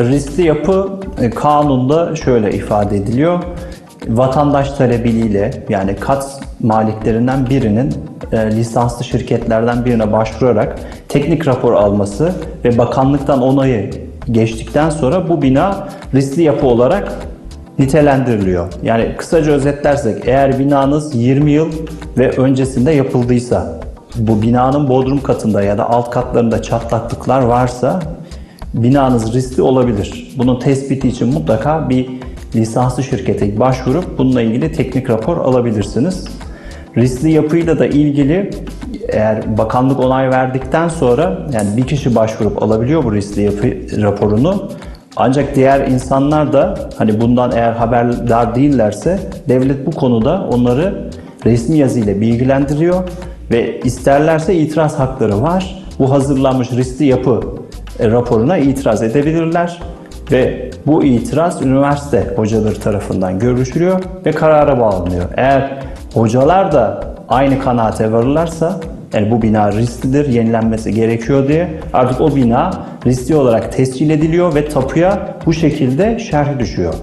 Riskli yapı e, kanunda şöyle ifade ediliyor. Vatandaş talebiyle yani kat maliklerinden birinin e, lisanslı şirketlerden birine başvurarak teknik rapor alması ve bakanlıktan onayı geçtikten sonra bu bina riskli yapı olarak nitelendiriliyor. Yani kısaca özetlersek eğer binanız 20 yıl ve öncesinde yapıldıysa bu binanın bodrum katında ya da alt katlarında çatlaklıklar varsa binanız riskli olabilir. Bunun tespiti için mutlaka bir lisanslı şirkete başvurup bununla ilgili teknik rapor alabilirsiniz. Riskli yapıyla da ilgili eğer bakanlık onay verdikten sonra yani bir kişi başvurup alabiliyor bu riskli yapı raporunu. Ancak diğer insanlar da hani bundan eğer haberdar değillerse devlet bu konuda onları resmi yazıyla bilgilendiriyor ve isterlerse itiraz hakları var. Bu hazırlanmış riskli yapı raporuna itiraz edebilirler ve bu itiraz üniversite hocaları tarafından görüşülüyor ve karara bağlanıyor. Eğer hocalar da aynı kanaate varırlarsa yani bu bina risklidir, yenilenmesi gerekiyor diye artık o bina riskli olarak tescil ediliyor ve tapuya bu şekilde şerh düşüyor.